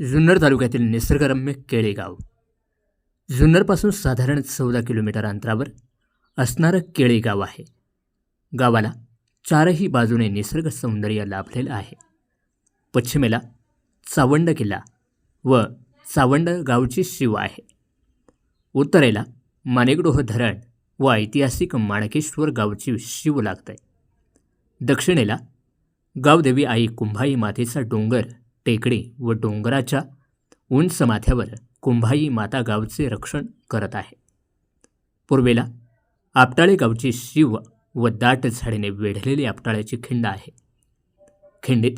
जुन्नर तालुक्यातील निसर्गरम्य केळेगाव. जुन्नरपासून साधारण चौदा किलोमीटर अंतरावर असणारं केळेगाव आहे. गावाला चारही बाजूने निसर्ग सौंदर्य लाभलेलं आहे. पश्चिमेला चावंड किल्ला व चावंड गावची शिव आहे. उत्तरेला मानेगडोह धरण व ऐतिहासिक माणकेश्वर गावची शिव लागत आहे दक्षिणेला गावदेवी आई कुंभाई मातेचा डोंगर टेकडी व डोंगराच्या उंच माथ्यावर कुंभाई माता गावचे रक्षण करत आहे. पूर्वेला आपटाळे गावची शिव व दाट झाडीने वेढलेली आपटाळ्याची खिंड आहे. खिंडीत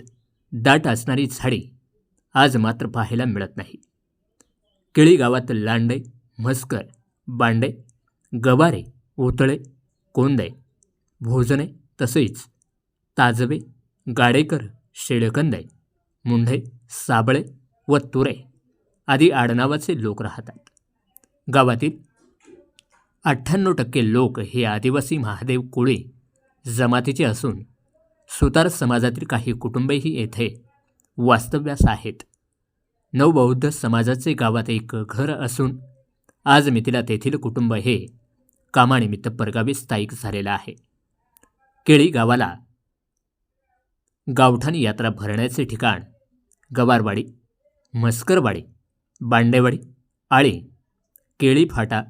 दाट असणारी झाडी आज मात्र पाहायला मिळत नाही. केळी गावात लांडे म्हस्कर बांडे गवारे उतळे कोंदे भोजने तसेच ताजवे गाडेकर शेळकंदे मुंढे साबळे व तुरे आदी आडनावाचे लोक राहतात. गावातील अठ्ठ्याण्णव टक्के लोक हे आदिवासी महादेव कोळी जमातीचे असून सुतार समाजातील काही कुटुंबेही येथे वास्तव्यास आहेत. नवबौद्ध समाजाचे गावात एक घर असून आज मिथिला तेथील कुटुंब हे कामानिमित्त परगावी स्थायिक झालेलं आहे. केळी गावाला गावठाण यात्रा भरण्याचे ठिकाण गवारवाडी मस्करवाडी बांडेवाडी आळी केळी फाटा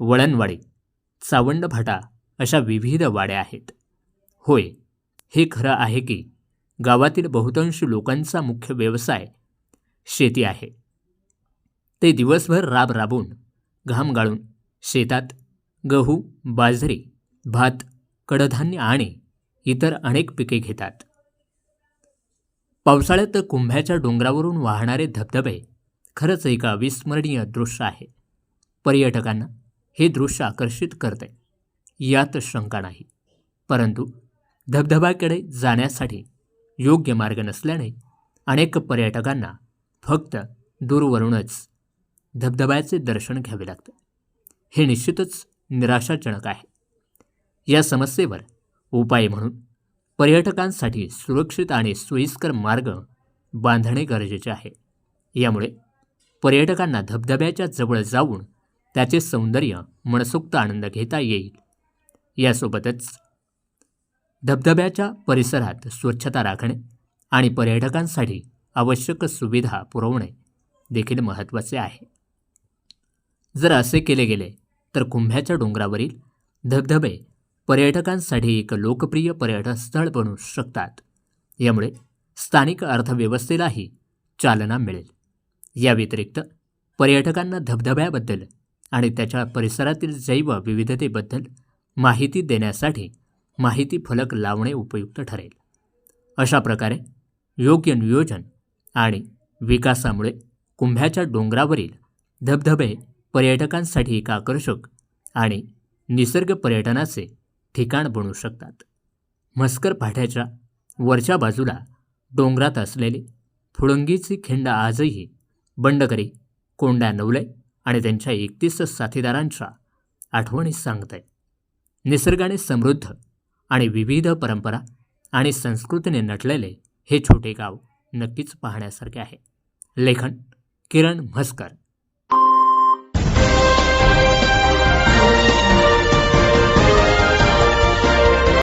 वळणवाडी चावंड फाटा अशा विविध वाड्या आहेत. होय हे खरं आहे की गावातील बहुतांश लोकांचा मुख्य व्यवसाय शेती आहे. ते दिवसभर राब राबून घाम गाळून शेतात गहू बाजरी भात कडधान्य आणि इतर अनेक पिके घेतात. पावसाळ्यात कुंभ्याच्या डोंगरावरून वाहणारे धबधबे खरंच एक अविस्मरणीय दृश्य आहे. पर्यटकांना हे दृश्य आकर्षित करते. यात शंका नाही. परंतु धबधब्याकडे जाण्यासाठी योग्य मार्ग नसल्याने अनेक पर्यटकांना फक्त दूरवरूनच धबधब्याचे दर्शन घ्यावे लागते. हे निश्चितच निराशाजनक आहे. या समस्येवर उपाय म्हणून पर्यटकांसाठी सुरक्षित आणि सोयीस्कर मार्ग बांधणे गरजेचे आहे. यामुळे पर्यटकांना धबधब्याच्या जवळ जाऊन त्याचे सौंदर्य मनसोक्त आनंद घेता येईल. यासोबतच धबधब्याच्या परिसरात स्वच्छता राखणे आणि पर्यटकांसाठी आवश्यक सुविधा पुरवणे देखील महत्त्वाचे आहे. जर असे केले गेले तर कुंभ्याच्या डोंगरावरील धबधबे पर्यटकांसाठी एक लोकप्रिय पर्यटन स्थळ बनू शकतात. यामुळे स्थानिक अर्थव्यवस्थेलाही चालना मिळेल. या व्यतिरिक्त पर्यटकांना धबधब्याबद्दल आणि त्याच्या परिसरातील जैवविविधतेबद्दल माहिती देण्यासाठी माहिती फलक लावणे उपयुक्त ठरेल. अशा प्रकारे योग्य नियोजन आणि विकासामुळे कुंभ्याच्या डोंगरावरील धबधबे पर्यटकांसाठी एक आकर्षक आणि निसर्ग पर्यटनाचे ठिकाण बनू शकतात. म्हस्कर पाठ्याच्या वरच्या बाजूला डोंगरात असलेली फुळंगीची खिंड आजही बंडकरी कोंड्या नवले आणि त्यांच्या एकतीस साथीदारांच्या आठवणी सांगत. निसर्गाने समृद्ध आणि विविध परंपरा आणि संस्कृतीने नटलेले हे छोटे गाव नक्कीच पाहण्यासारखे आहे. लेखन किरण म्हस्कर.